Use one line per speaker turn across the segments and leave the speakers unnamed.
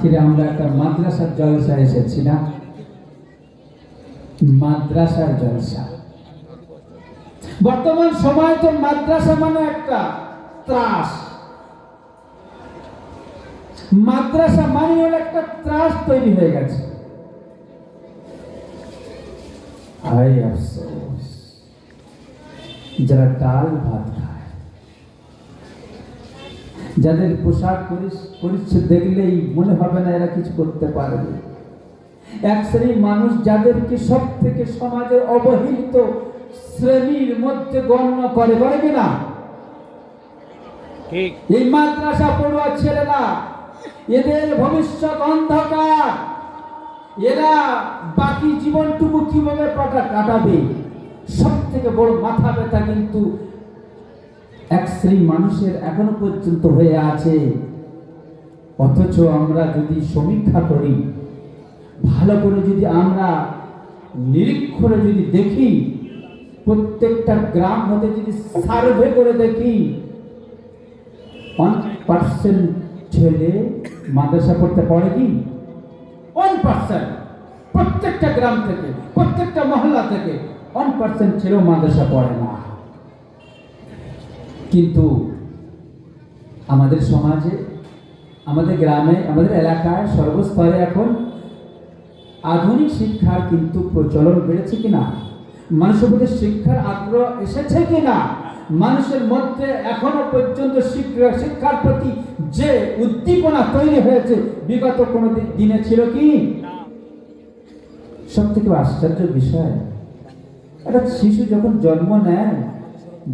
আজকে আমরা একটা মাদ্রাসার জলসা এসেছি না? মাদ্রাসার জলসা। বর্তমান সময় তো মাদ্রাসা মানে একটা ত্রাস। মাদ্রাসা মানে হলো একটা ত্রাস তৈরি হয়ে গেছে। যারা ডাল ভাত যাদের পোশাক পরিচ্ছদ দেখলেই মনে হবে না এরা কিছু করতে পারবে। এক শ্রেণির মানুষ যাদেরকে সব থেকে সমাজের অবহেলিত শ্রেণির মধ্যে গণ্য করে করে কিনা এই মাদ্রাসা পড়ুয়া ছেলেরা এদের ভবিষ্যৎ অন্ধকার। এরা বাকি জীবনটুকু কীভাবে কাটা কাটাবে সব থেকে বড় মাথা ব্যথা কিন্তু এক শ্রেণি মানুষের এখনও পর্যন্ত হয়ে আছে। অথচ আমরা যদি সমীক্ষা করি, ভালো করে যদি আমরা নিরীক্ষণে যদি দেখি, প্রত্যেকটা গ্রাম হতে যদি সার্ভে করে দেখি পার্সেন্ট ছেলে মাদ্রাসা পড়তে পড়ে কি? পার্সেন্ট প্রত্যেকটা গ্রাম থেকে, প্রত্যেকটা মহল্লা থেকে ওয়ান পার্সেন্ট ছেলেও মাদ্রাসা পড়ে না। কিন্তু আমাদের সমাজে, আমাদের গ্রামে, আমাদের এলাকায় সর্বস্তরে এখন আধুনিক শিক্ষার কিন্তু প্রচলন বেড়েছে কিনা? মানুষের মধ্যে শিক্ষার আগ্রহ এসেছে কিনা? মানুষের মধ্যে এখনও পর্যন্ত শিক্ষা, শিক্ষার প্রতি যে উদ্দীপনা তৈরি হয়েছে, বিগত কোনো দিনে ছিল কি? সব থেকে আশ্চর্য বিষয়, একটা শিশু যখন জন্ম নেয়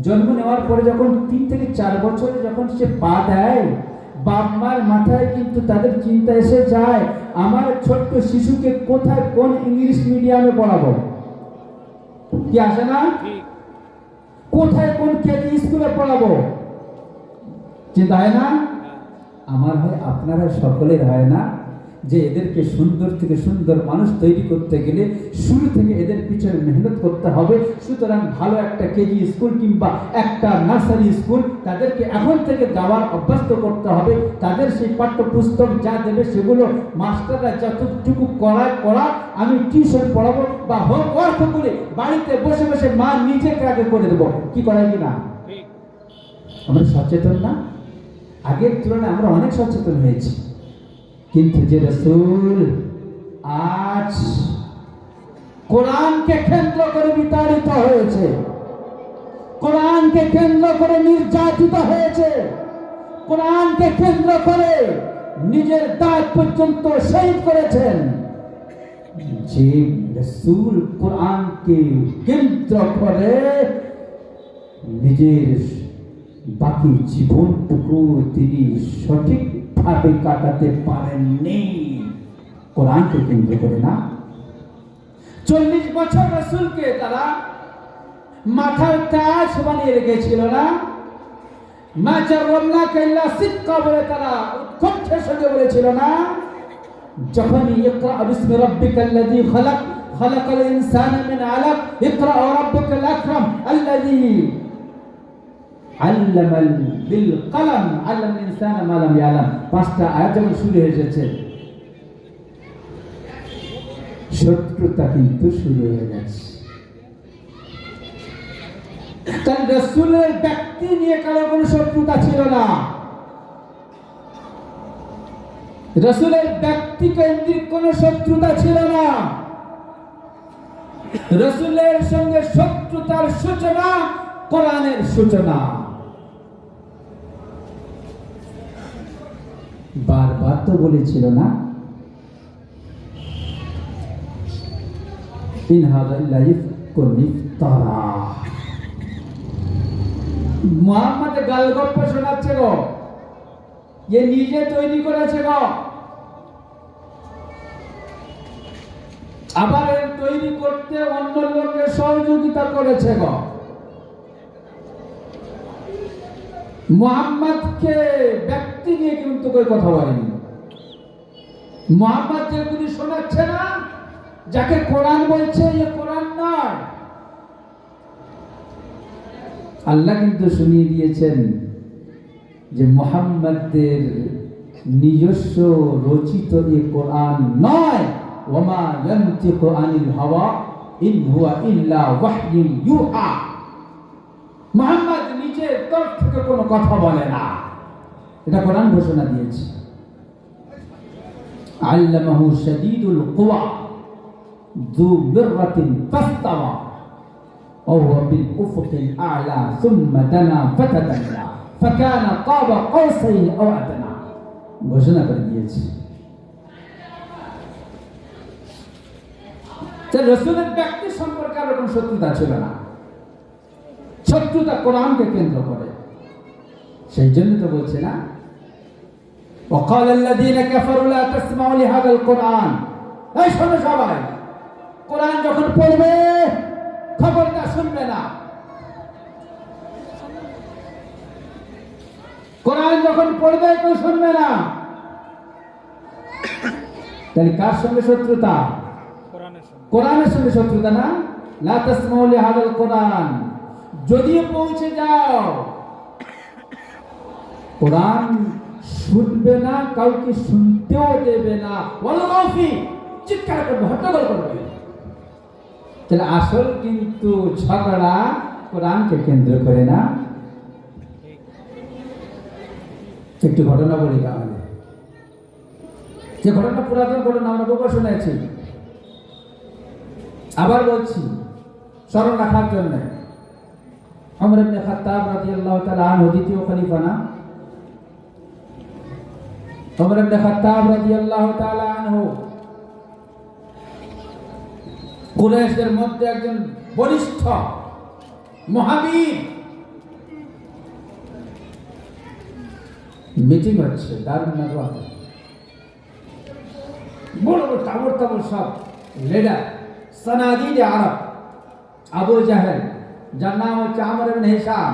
জন্ম নেওয়ার পরে যখন তিন থেকে চার বছরে যখন সে পা দেয় বাপ মার মাথায় কিন্তু তাদের চিন্তা এসে যায়, আমার ছোট্ট শিশুকে কোথায় কোন ইংলিশ মিডিয়ামে পড়াবো? কি আসে না? কোথায় কোন কেজি স্কুলে পড়াবো? চিন্তা হয় না? আমার হয় আপনারা সকলের হয় না? যে এদেরকে সুন্দর থেকে সুন্দর মানুষ তৈরি করতে গেলে শুরু থেকে এদের পিছনে মেহনত করতে হবে। সুতরাং ভালো একটা কেজি স্কুল কিংবা একটা নার্সারি স্কুল তাদেরকে এখন থেকে দেওয়ার অভ্যস্ত করতে হবে। তাদের সেই পাঠ্যপুস্তক যা দেবে সেগুলো মাস্টাররা যতটুকু করায় করা আমি টিউশন পড়াবো বা হোম ওয়ার্ক করে বাড়িতে বসে বসে মা নিজেকে আগে করে দেবো। কি করাই কি না আমরা সচেতন না? আগের তুলনায় আমরা অনেক সচেতন হয়েছি। কিন্তু যে রসুল আজ কোরআনকে কেন্দ্র করে বিতাড়িত হয়েছে, কোরআনকে কেন্দ্র করে নির্যাতিত হয়েছে, কোরআনকে কেন্দ্র করে নিজের দাঁত পর্যন্ত শহীদ করেছেন। যে রসুল কোরআনকে কেন্দ্র করে নিজের বাকি জীবনটুকু তিনি সঠিকভাবে কাটাতে পারেননি। কোরআনকে কেন্দ্র করে না। চল্লিশ বছর রসুলকে তারা মাথার তাজ বানিয়ে রেখেছিল না। মা চারমনা কেল্লা সিক্কা বলে তারা উৎকণ্ঠের সঙ্গে বলেছিল না। যখন ইকরা বিসমি রাব্বিকাল্লাযী খালাক, খালাকাল ইনসানা মিন আলাক, ইকরা রাব্বুকাল আকরাম, আল্লাযী আল্লামাল বিল কলম, আল্লাম ইনসান ইয়ালাম। পাঁচটা আয়াত শুরু হয়ে শত্রুতা কিন্তু শুরু হয়ে গেছে। তার রসুলের ব্যক্তি নিয়ে কারও কোনো শত্রুতা ছিল না। রসুলের ব্যক্তি কেন্দ্রিক কোনো শত্রুতা ছিল না। রসুলের সঙ্গে শত্রুতার সূচনা, কোরআনের সূচনা। বারবার তো বলেছিল না? শোনাচ্ছে গো। নিজে তৈরি করেছে গো। আবার তৈরি করতে অন্য লোকের সহযোগিতা করেছে গো। মোহাম্মদকে ব্যক্তি নিয়ে কিন্তু কেউ কথা বলেনি। মোহাম্মদ যেগুলি শোনাচ্ছে না, যাকে কোরআন বলছে, এ কোরআন নয়। আল্লাহ কিন্তু শুনিয়ে দিয়েছেন যে মোহাম্মদের নিজস্ব রচিত এ কোরআন নয়। ওমা ইয়ান্তিকু আনিল হাওয়া, ইন হুয়া ইল্লা ওয়াহয়ুন ইউহা। মুহাম্মদ নিজের তরফ থেকে কোনো কথা বলে না এটা কোরআন ঘোষণা দিয়েছে আল্লামাহু শাদীদুল কুওয়া ذو مرة فاستوى وهو بالأفق الأعلى ثم دنا فتدلى فكان قاب قوسين أو أدنى ঘোষণা করে দিয়েছে রসুলের ব্যক্তি সম্পর্কে আর কোনো শত্রুতা ছিল না শত্রুতা কোরআনকে কেন্দ্র করে সেই জন্য তো বলছে না وقال الذين كفروا لا تسمعوا لهذا القرآن এই শোনো সবাই কোরআন যখন পড়বে খবরটা শুনবে না কোরআন যখন পড়বে কেউ শুনবে না তাহলে কার সঙ্গে শত্রুতা কোরআনের সঙ্গে শত্রুতা না লা তাসমাউ লিহাদাল কোরআন যদিও পৌঁছে যাও। কোরআন শুনবে না, কাউকে শুনতেও দেবে না। ওয়াল্লাহি চিৎকার করবে হট্টগোল করবে। তাহলে আসল কিন্তু ঝগড়া কোরআনকে কেন্দ্র করে না। একটি ঘটনা বলি তাহলে। যে ঘটনা পুরাতন ঘটনা, আমরা বহু শুনেছি। আবার বলছি, স্মরণ রাখার জন্য। আমর ইবনে খাত্তাব রাদিয়াল্লাহু তাআলা আনহু দ্বিতীয় খলিফা না আমর ইবনে খাত্তাব রাদিয়াল্লাহু তাআলা আনহু কুরাইশদের মধ্যে একজন বরিষ্ঠ মহাবীর। মিটিং হচ্ছে, দারুণ নগর বড় বড় তাবর তাবর সব লেডার সনাদিদ আরব আবু জাহেল। যার নাম হচ্ছে আমর ইবনে হিসাম।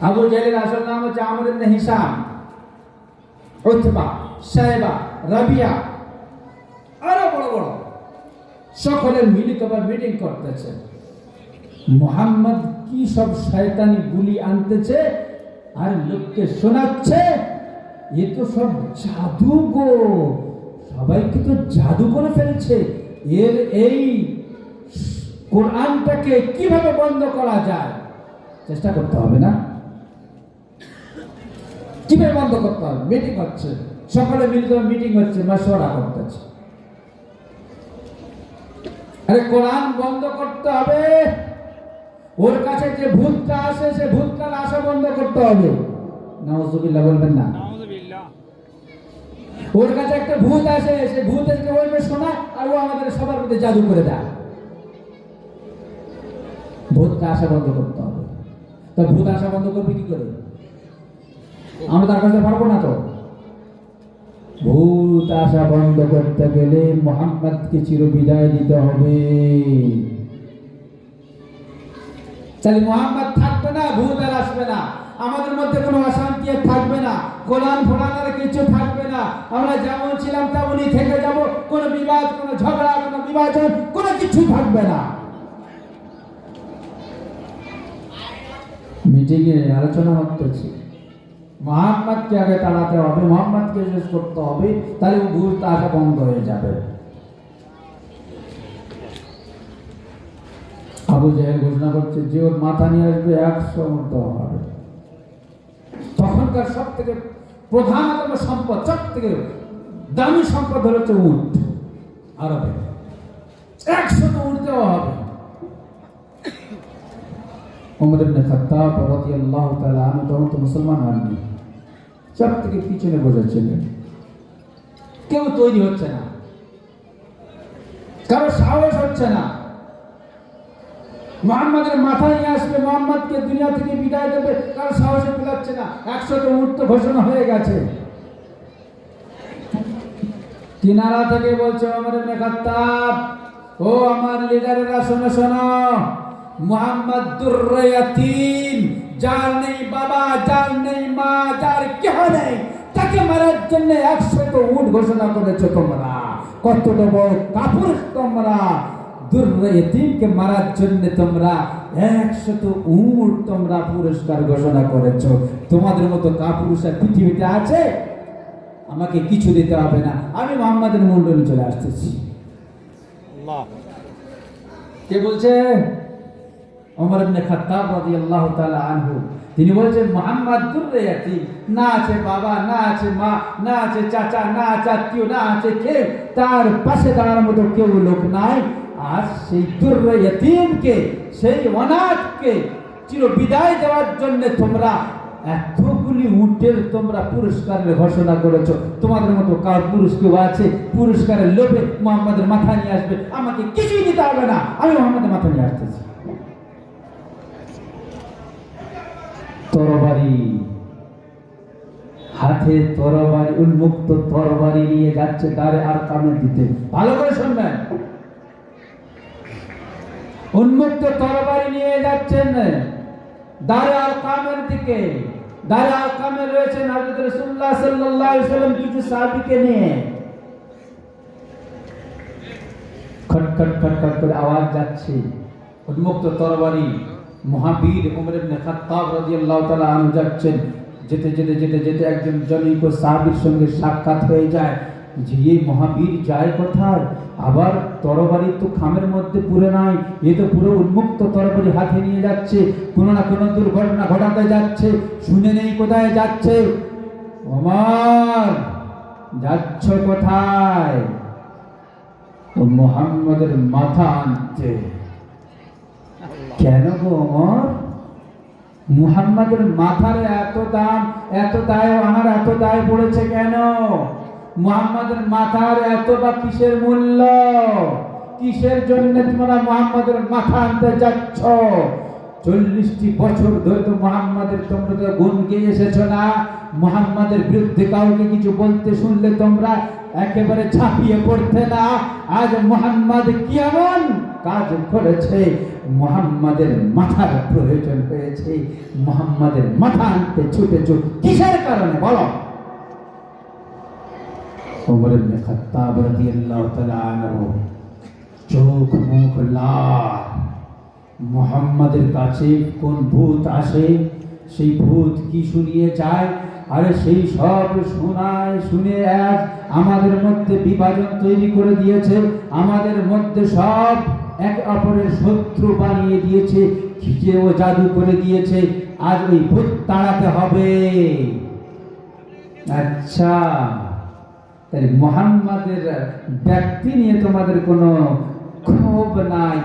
আবু জাহেলের আসল নাম হচ্ছে আমর ইবনে হিসাম। উতবা সাহেবা রাবিয়া। আরও বড় বড়। সকলের মিলিতভাবে মিটিং করতেছে। মোহাম্মদ কি সব শয়তানি গুলি আনতেছে আর লোককে শোনাচ্ছে? এ তো সব জাদু গো। সবাইকে তো জাদু করে ফেলছে। এর এই কোরআনটাকে কীভাবে বন্ধ করা যায়? চেষ্টা করতে হবে না। কীভাবে বন্ধ করতে হবে? মিটিং হচ্ছে। সকালে মিলিত মিটিং হচ্ছে মশওয়ারা করতেছে। আরে কোরআন বন্ধ করতে হবে। ওর কাছে যে ভূতটা আসে সে ভূতটার আসা বন্ধ করতে হবে। নাউজুবিল্লাহ বলবেন না। ওর কাছে একটা ভূত আসে সে ভূত এসে বলবে শোনা আর ও আমাদের সবার মধ্যে জাদু করে দেয়। ভূতটা আসা বন্ধ করতে হবে। তো ভূত আসা বন্ধ করবে কি করে? আমরা তার কাছে পারব না তো? ভূত আসা বন্ধ করতে গেলে মোহাম্মদকে চির বিদায় দিতে হবে। তাহলে মোহাম্মদ থাকবে না, ভূত আর আসবে না। আমাদের মধ্যে কোনো অশান্তি আর থাকবে না। কোরআন ফোরানোর কিছু থাকবে না। আমরা যেমন ছিলাম তেমনই থেকে যাব। কোনো বিবাদ, কোনো ঝগড়া, কোনো বিভাজন, কোনো কিছু থাকবে না। মিটিংয়ে আলোচনা হচ্ছে। মোহাম্মদকে আগে তাড়াতে হবে, মোহাম্মদকে শেষ করতে হবে, তাহলে ভূত আসা বন্ধ হয়ে যাবে। আবু জাহেল ঘোষণা করছে, যে ওর মাথা নিয়ে আসবে একশো মতো হবে। তখনকার সব থেকে প্রধানতম সম্পদ সব থেকে দামি সম্পদ হচ্ছে উট আরবে একশো তো উঠতেও হবে। ওমর ইবনে খাত্তাব রাদিয়াল্লাহু তাআলা আনহু তখন তো মুসলমান হননি। সব থেকে পিছনে বসেছিলেন কেউ তৈরি হচ্ছে না। কারও সাহস হচ্ছে না। মোহাম্মদের মাথা নিয়ে আসবে, মোহাম্মদকে দুনিয়া থেকে বিদায় দেবে, কারও সাহসে পেলাচ্ছে না। একশোতে উঠতে ঘোষণা হয়ে গেছে। কিনারা থেকে বলছে আমার খাত্তাব, ও আমার লিডারেরা শোনো শোনো। মোহাম্মদ দুর্রয়াতিম যার নেই বাবা যার নেই মা যার কেহ নেই তাকে মারার জন্য একশত উঠ ঘোষণা করেছ তোমরা। কতটা বড় কাপুরুষ তোমরা। দুর্রে এতিমকে মারার জন্য তোমরা একশত উট তোমরা পুরস্কার ঘোষণা করেছ। তোমাদের মতো কাপুরুষ আর পৃথিবীতে আছে? আমাকে কিছু দিতে হবে না। আমি মোহাম্মদের মন্ডলী চলে আসতেছি। কে বলছে? ওমর ইবনে খাত্তাব রাদিয়াল্লাহু তাআলা আনহু, তিনি বলছেন, মোহাম্মদ দুর্রে ইয়াতিম না আছে বাবা, না আছে মা, না আছে চাচা, না আছে আত্মীয়, না আছে কেউ। তার পাশে দাঁড়ানোর মতো কেউ লোক নাই। আর সেই দুর্রে ইয়াতিমকে, সেই অনাথকে চির বিদায় দেওয়ার জন্য তোমরা এতগুলি উটের তোমরা পুরস্কারের ঘোষণা করেছ। তোমাদের মতো কার পুরুষ কেউ আছে? পুরস্কারের লোভে মোহাম্মদের মাথা নিয়ে আসবে। আমাকে কিছুই দিতে হবে না। আমি মোহাম্মদের মাথা নিয়ে আসতেছি। তরবারি। হাতে তরবারি, উন্মুক্ত তরবারি নিয়ে যাচ্ছে দাঁড়ে আর কামে দিতে। ভালো করে শুনবেন। উন্মুক্ত তরবারি নিয়ে যাচ্ছেন আর কামের দিকে। আর কামে রয়েছেন সাল্লাম কিছু নিয়ে। খট খট খট খট করে আওয়াজ যাচ্ছে। উন্মুক্ত তরবারি। মহাবীর উমর ইবনে খাত্তাব রাদিয়াল্লাহু তাআলা আনহু যাচ্ছেন। যেতে যেতে যেতে যেতে একজন জনৈক সাহাবীর সঙ্গে সাক্ষাৎ হয়ে যায়। যে, এই মহাবীর যায় কোথায়? আবার তরবারি তো খামের মধ্যে পুরে নাই, এ তো পুরো উন্মুক্ত তরবারি হাতে নিয়ে যাচ্ছে, কোনো না কোনো দুর্ঘটনা ঘটাতে যাচ্ছে, শুনে নেই কোথায় যাচ্ছে? ওমর, যাচ্ছ কোথায়? মোহাম্মদের মাথা আনতে। কেন গো অমর? মুহাম্মাদের মাথার এত দাম, এত দায় আমার, এত দায় পড়েছে কেন? মুহাম্মাদের মাথার এত বা কিসের মূল্য? কিসের জন্য তোমরা মুহাম্মাদের মাথা আনতে যাচ্ছ? চল্লিশটি বছর ধরে তো মুহাম্মাদের তোমরা তো গেয়ে এসেছ না। মুহাম্মাদের বিরুদ্ধে কাউকে কিছু বলতে শুনলে তোমরা একেবারে ছাপিয়ে পড়তে না। আজ মুহাম্মদ কি এমন কাজ করেছে, মুহাম্মাদের মাথার প্রয়োজন হয়েছে, মুহাম্মাদের মাথা আনতে ছুটেছ কিসের কারণে বলো? চোখ মুখ লাল। মুহাম্মাদের কাছে কোন ভূত আসে? সেই ভূত কি শুনিয়ে যায়? আরে সেই সব শোনায় শুনে এক আমাদের মধ্যে বিভাজন তৈরি করে দিয়েছে, আমাদের মধ্যে সব এক অপরের শত্রু বানিয়ে দিয়েছে খিচে ও জাদু করে দিয়েছে। আজ ওই ভূত তাড়াতে হবে। আচ্ছা তাহলে মোহাম্মদের ব্যক্তি নিয়ে তোমাদের কোনো ক্ষোভ নাই।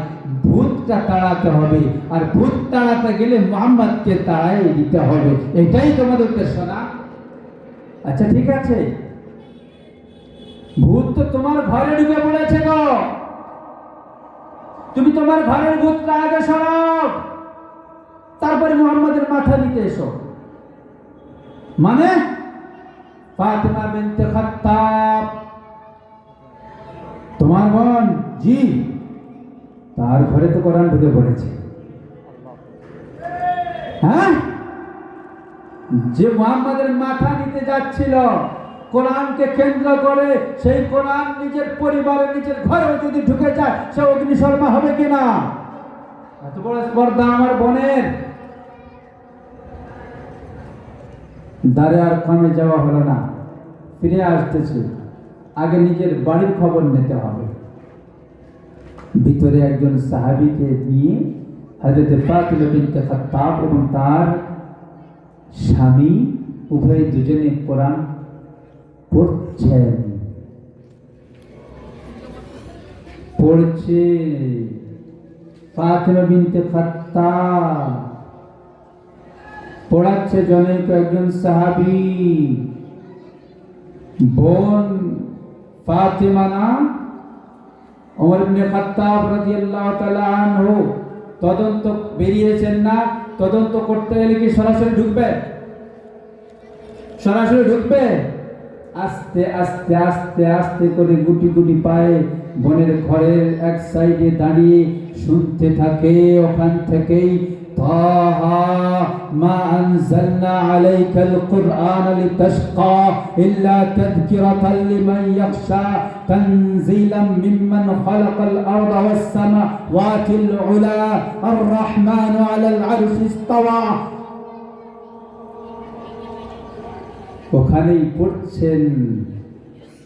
ভূতটা তাড়াতে হবে, আর ভূত তাড়াতে গেলে মোহাম্মদকে তাড়াই দিতে হবে। এটাই তোমাদের উদ্দেশ্য না? আচ্ছা ঠিক আছে। ভূত তো তোমার ঘরে ঢুকে পড়েছে গো। তুমি তোমার ঘরের ভূতটা আগে সরাও। তারপরে মোহাম্মদের মাথা নিতে এসো। মানে? বিনতে খাত্তাব। তোমার বোন, জি, তার ঘরে তো কোরআন ঢুকে পড়েছে। হ্যাঁ? যে মুহাম্মাদের মাথা নিতে যাচ্ছিল কোরআনকে কেন্দ্র করে সেই কোরআন নিজের পরিবারের নিজের ঘরে যদি ঢুকে যায়, সে অগ্নিশর্মা হবে কিনা এত বড় স্পর্ধা আমার বোনের। দ্বারে আর কমে যাওয়া হলো না। ফিরে আসতেছে। আগে নিজের বাড়ির খবর নিতে হবে। ভিতরে একজন সাহাবীকে নিয়ে হযরত ফাতিমা বিনতে খাত্তাব এবং তার স্বামী, উভয় দুজনে কোরআন পড়ছে ফাতিমা বিনতে পড়াচ্ছে জনৈক একজন সাহাবী। বোন ফাতিমা না? ওমর ইবনে খাত্তাব রাদিয়াল্লাহু তাআলা আনহু। তদন্ত বেরিয়েছেন না? তদন্ত করতে গেলে কি সরাসরি ঢুকবে? সরাসরি ঢুকবে? আস্তে আস্তে আস্তে আস্তে করে গুটি গুটি পায়ে বোনের ঘরের এক সাইডে দাঁড়িয়ে শুনতে থাকে ওখান থেকেই طه ما أنزلنا عليك القرآن لتشقى إلا تذكرة لمن يخشى تنزيلا ممن خلق الأرض والسماوات العلا الرحمن على العرش استوى ওখানেই পড়ছেন।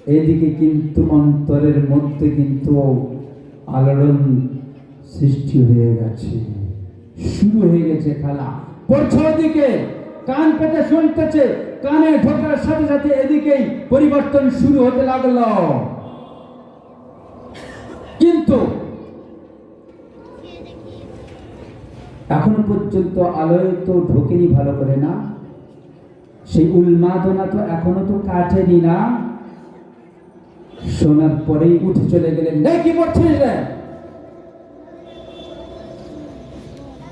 এদিকে কিন্তু অন্তরের মধ্যে কিন্তু আলোড়ন সৃষ্টি হয়ে গেছে। শুরু হয়ে গেছে খেলা। পড়ছে ওদিকে, কান পেতে শুনতেছে, কানে ঢোকার সাথে সাথে এদিকেই পরিবর্তন শুরু হতে লাগল। কিন্তু এখনও পর্যন্ত আলোয় তো ঢোকেনি ভালো করে না। সেই উন্মাদনা তো এখনও তো কাটেনি না। শোনার পরেই উঠে চলে গেলেন "নে, কি করছিস রে?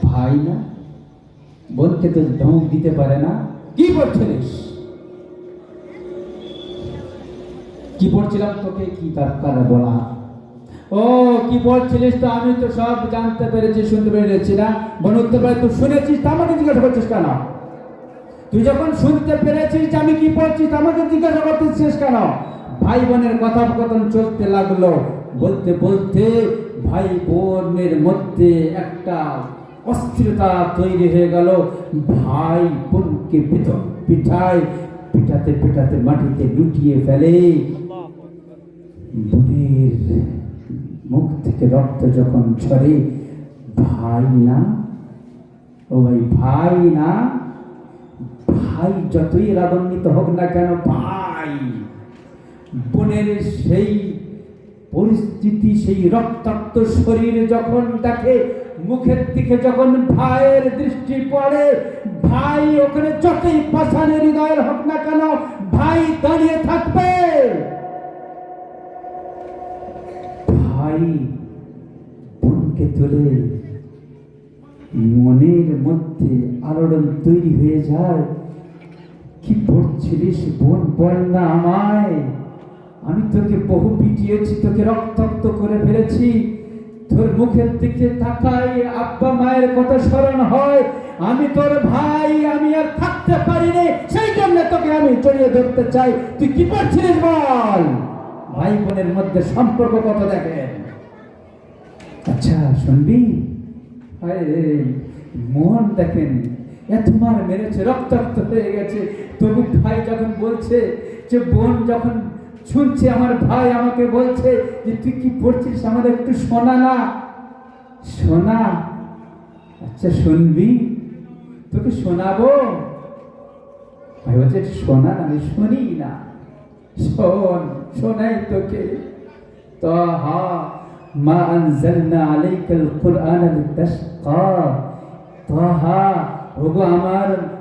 ভাই না? বোনকে তো ধমক দিতে পারে না। কি করছিলিস কি পড়ছিলাম তোকে? কি দরকার বলা? ও কি পড়ছিলিস তো? আমি তো সব জানতে পেরেছি শুনতে পেরেছি না। উঠতে পারে তুই শুনেছিস? তা আমাকে জিজ্ঞাসা করছিস কেন? তুই যখন শুনতে পেরেছিস আমি কি পড়ছি তা আমাকে জিজ্ঞাসা করতেছিস কেন? ভাই বোনের কথোপকথন চলতে লাগল। বলতে বলতে ভাই বোনের মধ্যে একটা অস্থিরতা তৈরি হয়ে গেল। ভাই বোনকে পিঠ- পিঠায় পিঠাতে পিঠাতে মাটিতে লুটিয়ে ফেলে। বোনের মুখ থেকে রক্ত যখন ঝরে, ভাই না? ও ভাই ভাই না? ভাই, যতই রাগান্বিত হোক না কেন, ভাই, বোনের সেই পরিস্থিতি, সেই রক্তাক্ত শরীর যখন দেখে, মুখের দিকে যখন ভাইয়ের দৃষ্টি পড়ে, ভাই ওখানে যতই পাষাণের হৃদয়ের হোক না কেন, ভাই দাঁড়িয়ে থাকবে। ভাই, বোনকে তুলে মনের মধ্যে আলোড়ন তৈরি হয়ে যায়। কি পড়ছিলিস বোন, বল না আমায়। আমি তোকে বহু পিটিয়েছি, তোকে রক্তাক্ত করে ফেলেছি। তোর মুখের দিকে তাকাই, আব্বা মায়ের কথা স্মরণ হয়। আমি তোর ভাই, আমি আর থাকতে পারিনি। সেই জন্য তোকে আমি জড়িয়ে ধরতে চাই। তুই কি করছিলিস বল? ভাই বোনের মধ্যে সম্পর্ক কত দেখেন? আচ্ছা শুনবি? আরে, মন দেখেন এত মার মেরেছে, রক্তাক্ত হয়ে গেছে। তবু ভাই যখন বলছে যে, বোন যখন শুনছে, আমার ভাই আমাকে বলছে যে, তুই কি পড়ছিস? আমাদের একটু শোনা না। শোনা? আচ্ছা শুনবি। তোকে শোনাবো? ভাই বলছে, শোনা না, আমি শুনি না। শোন, শোনাই তোকে। তাহা মা আনজালনা আলাইকাল কুরআন তাশকা। তাহা ওগো আমার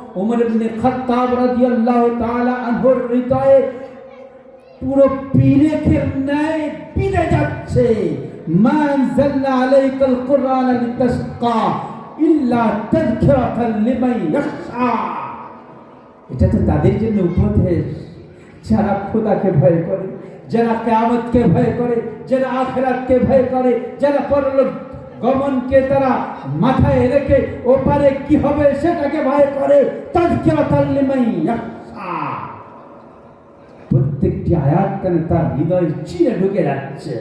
ওমর ইবনে খাত্তাব রাদিয়াল্লাহু তাআলা আনহুর হৃদয়ে পুরো পিরেখের ন্যায় পিড়ে যাচ্ছে। মা আনজালনা আলাইকাল কুরআন লিতাশকা ইল্লা তাযকিরাতান লিমান ইয়াখশা এটা তো তাদের জন্য উপদেশ। যারা খোদাকে ভয় করে, যারা কেয়ামতকে ভয় করে, যারা আখেরাতকে ভয় করে, যারা পরলোক গমনকে তারা মাথায় রেখে ওপারে কি হবে সেটাকে ভয় করে তাজকিরাতাল লিমান ইয়াখশা প্রত্যেকটি আয়াত কেন তার হৃদয় চিরে ঢুকে যাচ্ছে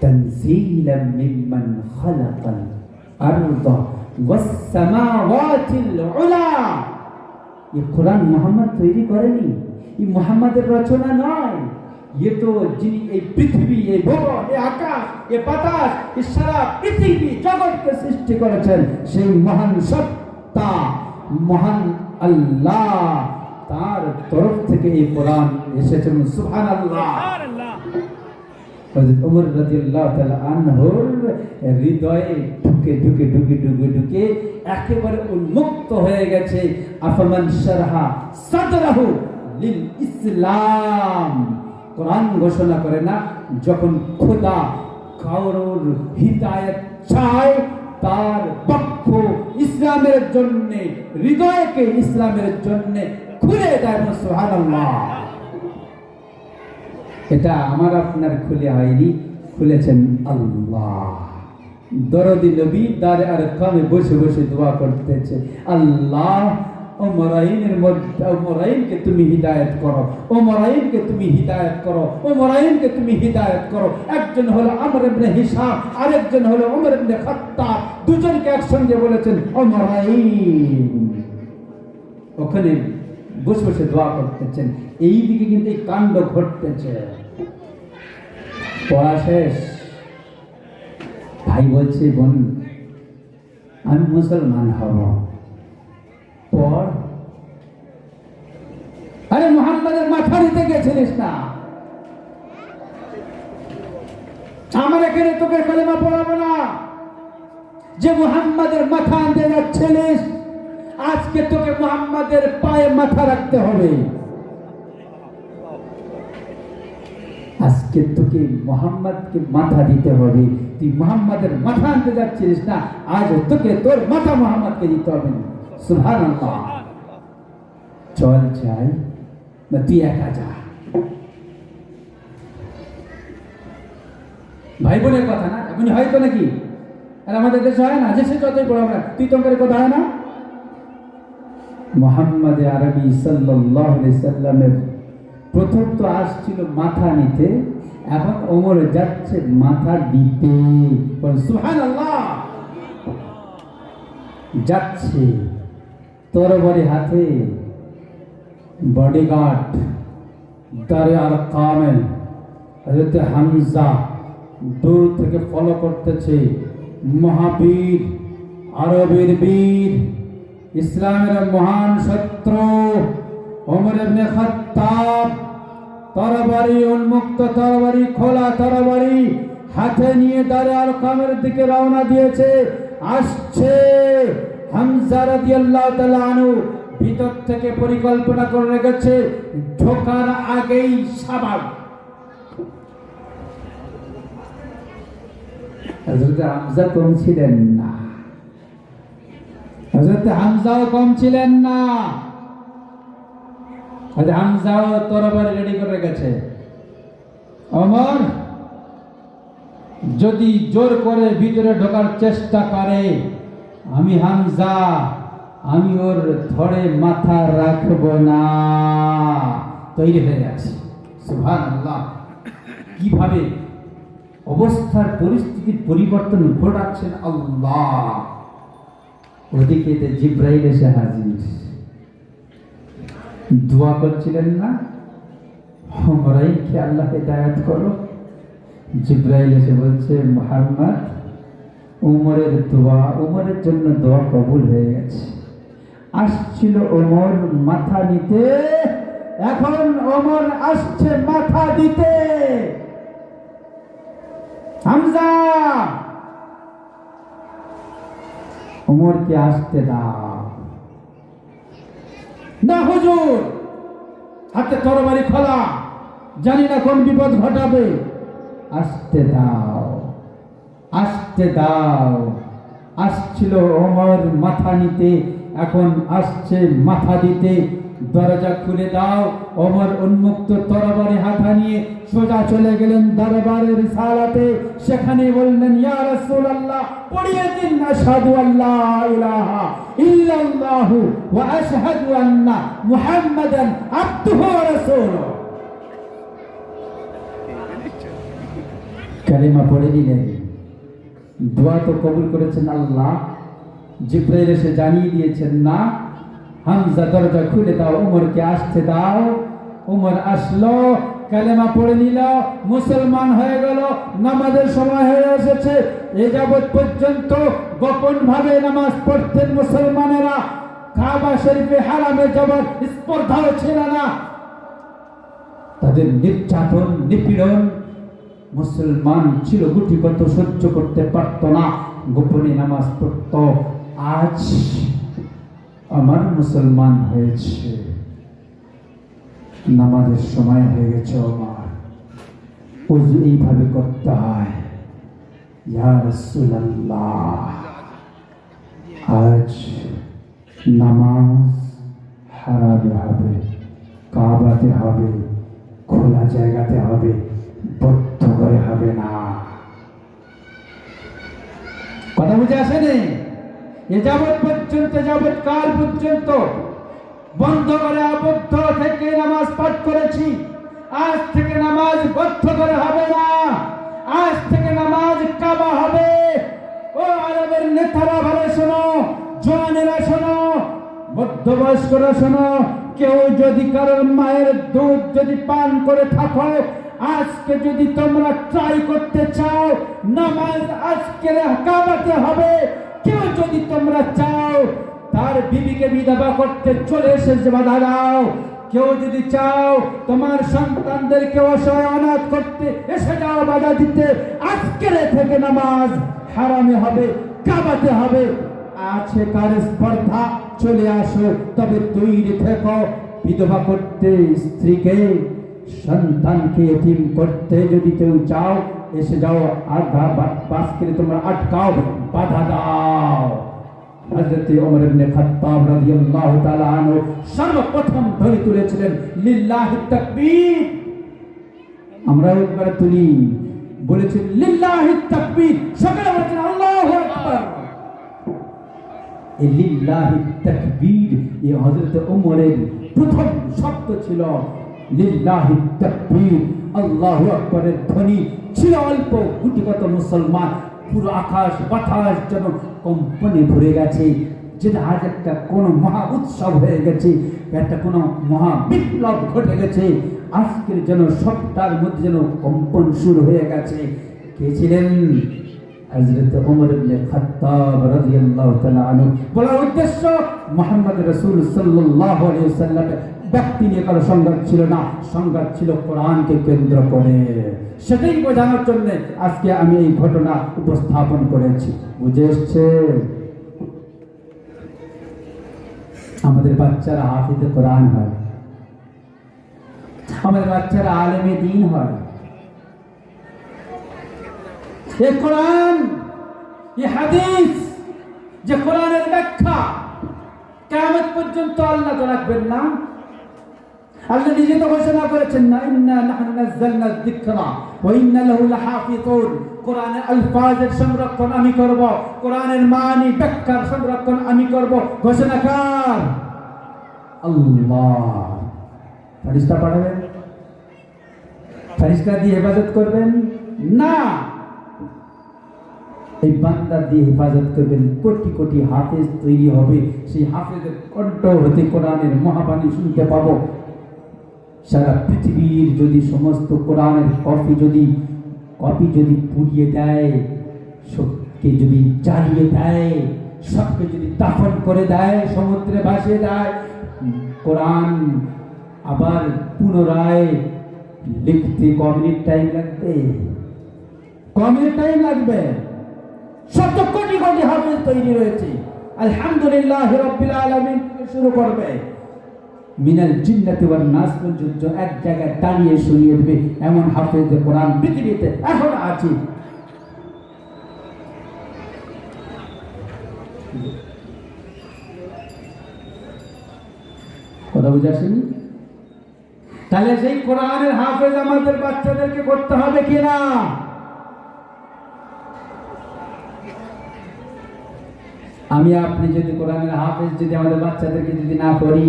تنزيلا ممن خلق الأرض والسماوات العلى ये কোরআন মোহাম্মদ তৈরি করেনি এই মোহাম্মদের রচনা নয় ये তো যিনি এই পৃথিবী এই ভবন এই আকাশ এই বাতাস এই সারা পৃথিবী জগৎকে সৃষ্টি করেছেন সেই মহান সত্তা মহান আল্লাহ তার তরফ থেকে এই কোরআন এসেছেন। তাআলা আনহুর হৃদয়ে ঢুকে ঢুকে ঢুকে ঢুকে ঢুকে একেবারে উন্মুক্ত হয়ে গেছে। আফমান শারহা সাদরাহু লিল ইসলাম। কোরআন ঘোষণা করে না, যখন খোদা কারোর হিদায়াত চায়, তার পক্ষ ইসলামের জন্য, হৃদয়কে ইসলামের জন্য খুলে দেয় সুবহানাল্লাহ। এটা আমার আপনার খুলে হয়নি, খুলেছেন আল্লাহ। দরদি নবী দারে আর কামে বসে বসে দোয়া করতেছে, আল্লাহ ও মরাইনের মধ্যে, ও মরাইনকে তুমি হিদায়ত করো। ও মরাইনকে তুমি হিদায়ত করো। ও মরাইনকে তুমি হিদায়ত করো। একজন হলো আমর ইবনে হিসাম আরেকজন হলো ওমর ইবনে খাত্তাব। দুজনকে একসঙ্গে বলেছেন, ও মরাইন। ওখানে বসে বসে দোয়া করতেছেন। এই দিকে কিন্তু এই কাণ্ড ঘটতেছে। পড়া শেষ। ভাই বলছে, বোন, আমি মুসলমান হব। পর আরে মাথা না? তোকে না। আজকে তোকে মুহাম্মাদের পায়ে মাথা রাখতে হবে। আজকে তোকে মোহাম্মদকে মাথা দিতে হবে। তুই মোহাম্মদের মাথা আনতে না, আজ তোকে তোর মাথা মোহাম্মদকে দিতে হবে। সুভান চল যাই না তুই একা যা। ভাই বোনের কথা না? এখন হয়তো নাকি? আর আমাদের দেশে হয় না? সে যতই বড় আমরা তুই তোমার কথা হয় না? মোহাম্মদ আরবি সাল্লামের প্রথম তো আসছিল মাথা নিতে, এখন ওমর যাচ্ছে মাথা দিতে। সুহান যাচ্ছে। তরবারি হাতে বডিগার্ড দারে আর কামেল হজরত হামজা, দূর থেকে ফলো করতেছে মহাবীর, আরবের বীর, ইসলামের মহান শত্রু, ওমর ইবনে খাত্তাব। তরবারি উন্মুক্ত, তরবারি খোলা, তরবারি হাতে নিয়ে দাঁড়ে আর কামের দিকে রওনা দিয়েছে। আসছে। হামজা তাআলা আনহু ভিতর থেকে পরিকল্পনা করে রেখেছে, ঢোকার আগেই হযরত হামজা কম ছিলেন না। হযরত কম ছিলেন না। রেডি করে অমর, যদি জোর করে ভিতরে ঢোকার চেষ্টা করে আমি হামজা, আমি ওর ধরে মাথা রাখব না। তৈরি হয়ে আছে সুভান আল্লাহ কীভাবে অবস্থার পরিস্থিতির পরিবর্তন ঘটাচ্ছেন আল্লাহ। ওদিকে জিব্রাইল এসে হাজির। দোয়া করছিলেন না? হমরাইকে আল্লাহ হেদায়াত করো। জিব্রাইল এসে বলছে, মোহাম্মদ উমরের দোয়া, উমরের জন্য দোয়া কবুল হয়ে গেছে। আসছিল ওমর মাথা নিতে, এখন ওমর আসছে মাথা দিতে। হামজা! ওমরকে আসতে দাও। না হুজুর, হাতে তরবারি খোলা, জানি না কোন বিপদ ঘটাবে। আসতে দাও। আসতে দাও। আসছিল ওমর মাথা নিতে, এখন আসছে মাথা দিতে। দরজা খুলে দাও। ওমর উন্মুক্ত তরবারি হাতা নিয়ে সোজা চলে গেলেন দরবারের সালাতে। সেখানে বললেন, ইয়া রাসূলুল্লাহ, পড়িয়ে দিন না আশহাদু আল্লা ইলাহা ইল্লাল্লাহু ওয়া আশহাদু আন্না মুহাম্মাদান আবদুহু ওয়া রাসূলুহু। কালিমা পড়ে দিলেন দোয়া তো কবুল করেছেন আল্লাহ। জিব্রাইল এসে জানিয়ে দিয়েছেন, না, হামজা দরজা খুলে দাও, উমরকে আসতে দাও। উমর আসলো, কালেমা পড়ে নিল, মুসলমান হয়ে গেল, নামাজের সময় হয়ে এসেছে। এ যাবৎ পর্যন্ত গোপন ভাবে নামাজ পড়তেন মুসলমানেরা। কাবা শরীফে হারামে যাবার স্পর্ধাও ছিল না। তাদের নির্যাতন, নিপীড়ন মুসলমান ছিল, গুটি কত সহ্য করতে পারত না। গোপনে নামাজ পড়ত। আজ আমার মুসলমান হয়েছে। নামাজের সময় হয়ে গেছে আমার। উজু এইভাবে করতে হয়। আজ নামাজ হারাবে হবে, কাবাতে হবে, খোলা জায়গাতে হবে। বদ্ধ করে হবে না। কথা বুঝে আসেনি? এ যাবৎ পর্যন্ত, যাবৎ কাল পর্যন্ত বন্ধ করে আবদ্ধ থেকে নামাজ পাঠ করেছি। আজ থেকে নামাজ বদ্ধ করে হবে না। আজ থেকে নামাজ কাবা হবে। ও আরবের নেতারা ভালো শোনো, জওয়ানেরা শোনো, মধ্যবয়স্করা শোনো, কেউ যদি কারোর মায়ের দুধ যদি পান করে থাকো আজকে যদি তোমরা ট্রাই করতে চাও, নামাজ আজকে কাবাতে হবে। কেউ যদি তোমরা চাও, তার বিবিকে বিধবা করতে চলে এসেছে, বাধা দাও। কেউ যদি চাও, তোমার সন্তানদেরকে অসহায় অনাথ করতে এসে যাও, বাধা দিতে, আজকের থেকে নামাজ হারামে হবে কাবাতে হবে। আছে কার স্পর্ধা? চলে আসো, তবে তৈরি থেকো। বিধবা করতে স্ত্রীকে সন্তানকে এতিম করতে যদি কেউ চাও, এসে যাও, আধা বাসকে তোমরা আটকাও, বাধা দাও। হযরত ওমর ইবনে খাত্তাব রাদিয়াল্লাহু তাআলা সর্বপ্রথম ধ্বনি তুলেছিলেন, লিল্লাহি আমরা একবার তুলি। বলেছেন, লিল্লাহি তাকবীর। সকলে বলেছেন, আল্লাহু আকবার। এই লিল্লাহি তাকবীর এই হযরত ওমরের প্রথম শব্দ ছিল লিল্লাহি তাকবীর। আল্লাহু আকবারের ধ্বনি ছিল অল্প গুটিগত মুসলমান, পুরো আকাশ বাতাস যেন কম্পনে ভরে গেছে। যেটা আজ একটা কোনো মহা উৎসব হয়ে গেছে, একটা কোনো মহা বিপ্লব ঘটে গেছে। আজকের যেন সবটার মধ্যে যেন কম্পন শুরু হয়ে গেছে। কে ছিলেন? হযরত ওমর ইবনে খাত্তাব রাদিয়াল্লাহু তাআলা আনহু। বলার উদ্দেশ্য, মুহাম্মদ রাসূল সাল্লাল্লাহু আলাইহি ওয়াসাল্লামের ব্যক্তি নিয়ে কারও সংঘাত ছিল না। সংঘাত ছিল কোরআনকে কেন্দ্র করে। সেটাই বোঝানোর জন্য আজকে আমি এই ঘটনা উপস্থাপন করেছি। বুঝে এসছে? আমাদের বাচ্চারা হাফিজে কোরআন হয়। আমাদের বাচ্চারা আলেমে দিন হয়। কোরআন হাদিস, যে কোরআনের ব্যাখ্যা কেমন পর্যন্ত আল্লাহ তো রাখবেন না। আল্লাহ নিজে তো ঘোষণা করেছেন না, ইন্না নাহনু নাযালনা যিকরা ওয়া ইন্না লাহু লাহাফিজুন কোরআনের আলফাজের সংরক্ষণ আমি করব, কোরআনের মানি ব্যাখ্যার সংরক্ষণ আমি করব। ঘোষণা কার? আল্লাহ। ফেরেশতা পাঠাবেন? ফেরেশতা দিয়ে করবেন? না। এই বান্দা দিয়ে হেফাজত করবেন, কোটি কোটি হাফেজ তৈরি হবে, সেই হাফেজের কণ্ঠ হতে কোরআনের মহাবাণী শুনতে পাবো। সারা পৃথিবীর যদি সমস্ত কোরআনের কপি যদি কপি যদি পুড়িয়ে দেয় সবকে যদি জ্বালিয়ে দেয়, সবকে যদি দাফন করে দেয়, সমুদ্রে ভাসিয়ে দেয়, কোরআন আবার পুনরায় লিখতে ক মিনিট টাইম লাগবে? ক মিনিট টাইম লাগবে? শত কোটি কোটি হাফিজ তৈরি রয়েছে। আলহামদুলিল্লাহ রব্বিল আলামিন শুরু করবে। মিনাল জিন্নাতি ওয়ান নাস পর্যন্ত এক জায়গায় দাঁড়িয়ে শুনিয়ে দেবে, এমন হাফেজ কোরআন পৃথিবীতে এখন আছে। কথা বুঝে আসেনি? তাহলে সেই কোরআনের হাফেজ আমাদের বাচ্চাদেরকে করতে হবে কিনা আমি আপনি যদি কোরআনের হাফেজ যদি আমাদের বাচ্চাদেরকে যদি না করি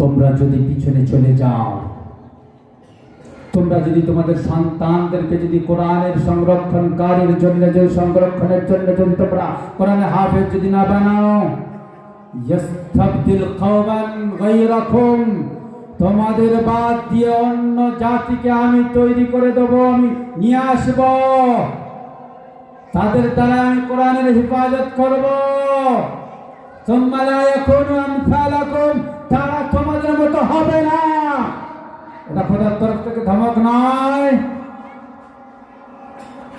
তোমরা যদি পিছনে চলে যাও, তোমরা যদি তোমাদের সন্তানদেরকে যদি কোরআনের সংরক্ষণকারীর জন্য যদি সংরক্ষণের জন্য যদি তোমরা কোরআনের হাফেজ যদি না বানাও, ইয়াস্তাবদিল কওমান গায়রাকুম, তোমাদের বাদ দিয়ে অন্য জাতিকে আমি তৈরি করে দেব, আমি নিয়ে আসব। তাদের দ্বারা আমি কোরআনের হেফাজত করব। তারা তোমাদের মতো হবে না। এটা খোদার তরফ থেকে ধমক নয়।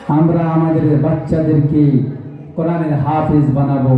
আমরা আমাদের বাচ্চাদেরকে কোরআনের হাফিজ বানাবো।